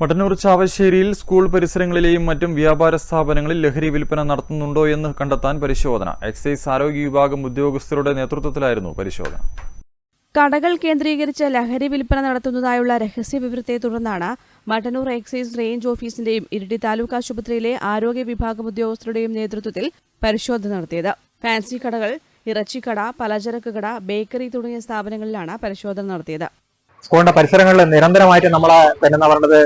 Mattannur ചാവശ്ശേരിയിൽ school പരിസരങ്ങളിലെയും മറ്റും വ്യാപാര സ്ഥാപനങ്ങളിൽ ലഹരി വിൽപ്പന നടത്തുന്നുണ്ടോ എന്ന് കണ്ടെത്താൻ പരിശോധന. എക്സൈസ് ആരോഗ്യ വിഭാഗം ഉദ്യോഗസ്ഥരുടെ നേതൃത്വത്തിലായിരുന്നു പരിശോധന. കടകൾ കേന്ദ്രീകരിച്ച് ലഹരി വിൽപ്പന നടത്തുന്നതായുള്ള രഹസ്യ വിവരത്തെ തുടർന്നാണ് മട്ടന്നൂർ എക്സൈസ് റേഞ്ച് ഓഫീസിന്റെയും ഇരിട്ടി താലൂക്ക് ആശുപത്രിയിലെ ആരോഗ്യ വിഭാഗം ഉദ്യോഗസ്ഥരുടെയും നേതൃത്വത്തിൽ പരിശോധന നടത്തിയത്. ഫാൻസി കടകൾ ഇറച്ചിക്കട പലചരക്ക് കട ബേക്കറി തുടങ്ങിയ സ്ഥാപനങ്ങളിലാണ് പരിശോധന നടത്തിയത്. സ്കൂളിന്റെ പരിസരങ്ങളിൽ നിരന്തരമായിട്ട് നമ്മളെ പിന്നെ എന്താ പറയുന്നത്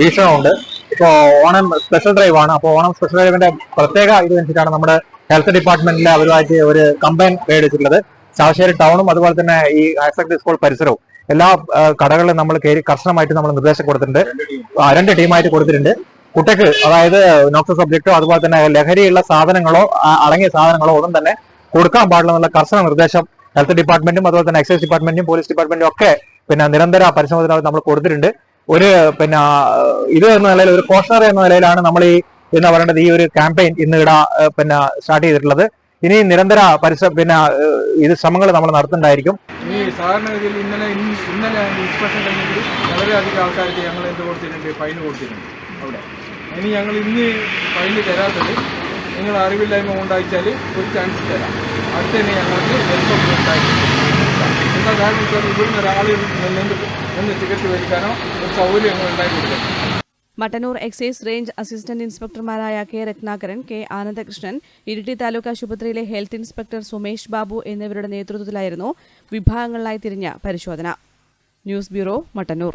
വീക്ഷണമുണ്ട് ഇപ്പോ ഓണം സ്പെഷ്യൽ ഡ്രൈവ് ആണ്. അപ്പോൾ ഓണം സ്പെഷ്യൽ ഡ്രൈവിന്റെ പ്രത്യേക ഇത് വെച്ചിട്ടാണ് നമ്മുടെ ഹെൽത്ത് ഡിപ്പാർട്ട്മെന്റിൽ അവരുമായിട്ട് ഒരു കമ്പൈൻ മേടിച്ചിട്ടുള്ളത് ചാവശ്ശേരി ടൗണും അതുപോലെ തന്നെ ഈ ഹയർ സെക്കൻഡറി സ്കൂൾ പരിസരവും. എല്ലാ കടകളിലും നമ്മൾ കയറി കർശനമായിട്ട് നമ്മൾ നിർദ്ദേശം കൊടുത്തിട്ടുണ്ട്. രണ്ട് ടീമായിട്ട് കൊടുത്തിട്ടുണ്ട്. കുട്ടിക്ക് അതായത് നോക്സ സബ്ജക്റ്റോ അതുപോലെ തന്നെ ലഹരിയുള്ള സാധനങ്ങളോ അടങ്ങിയ സാധനങ്ങളോ ഒന്നും തന്നെ കൊടുക്കാൻ പാടില്ല എന്നുള്ള കർശന നിർദ്ദേശം ഹെൽത്ത് ഡിപ്പാർട്ട്മെന്റും അതുപോലെ തന്നെ എക്സൈസ് ഡിപ്പാർട്ട്മെന്റും പോലീസ് ഡിപ്പാർട്ട്മെന്റും ഒക്കെ പിന്നെ നിരന്തര പരിശോധന നമ്മൾ കൊടുത്തിട്ടുണ്ട്. ഒരു പിന്നെ ഇത് എന്ന നിലയിൽ ഒരു കോഷണർ എന്ന നിലയിലാണ് നമ്മൾ ഈ എന്ന് പറയേണ്ടത് ഈ ഒരു ക്യാമ്പയിൻ ഇന്ന് ഇവിടെ പിന്നെ സ്റ്റാർട്ട് ചെയ്തിട്ടുള്ളത്. ഇനി നിരന്തര പരിസര പിന്നെ ഇത് ശ്രമങ്ങൾ നമ്മൾ നടത്തുന്നുണ്ടായിരിക്കും. ഈ സാധാരണഗതിയിൽ ഇന്നലെ ഇന്നലെ ഇൻസ്പെക്ഷൻ കഴിഞ്ഞെങ്കിൽ വളരെയധികം ആൾക്കാർക്ക് ഞങ്ങൾ എന്ത് കൊടുത്തിട്ടുണ്ട്? ഫൈൻ കൊടുത്തിട്ടുണ്ട്. അവിടെ. ഇനി ഞങ്ങൾ ഇന്ന് ഫൈൻ തരാത്തത് നിങ്ങൾ അറിവില്ലായ്മ ഉണ്ടായിച്ചാൽ ഒരു ചാൻസ് തരാം. അടുത്തന്നെ ഞങ്ങൾക്ക് വെൽക്കം ഉണ്ടായിട്ടുണ്ട്. എന്താ ഇവിടുന്ന് ടിക്കറ്റ് മേടിക്കാനോ ഒരു സൗകര്യങ്ങൾ മട്ടന്നൂർ എക്സൈസ് റേഞ്ച് അസിസ്റ്റന്റ് ഇൻസ്പെക്ടർമാരായ കെ രത്നാകരൻ കെ ആനന്ദകൃഷ്ണൻ ഇരിട്ടി താലൂക്ക് ആശുപത്രിയിലെ ഹെൽത്ത് ഇൻസ്പെക്ടർ സുമേഷ് ബാബു എന്നിവരുടെ നേതൃത്വത്തിലായിരുന്നു വിഭാഗങ്ങളിലായി തിരിഞ്ഞ പരിശോധന. News bureau Mattannur.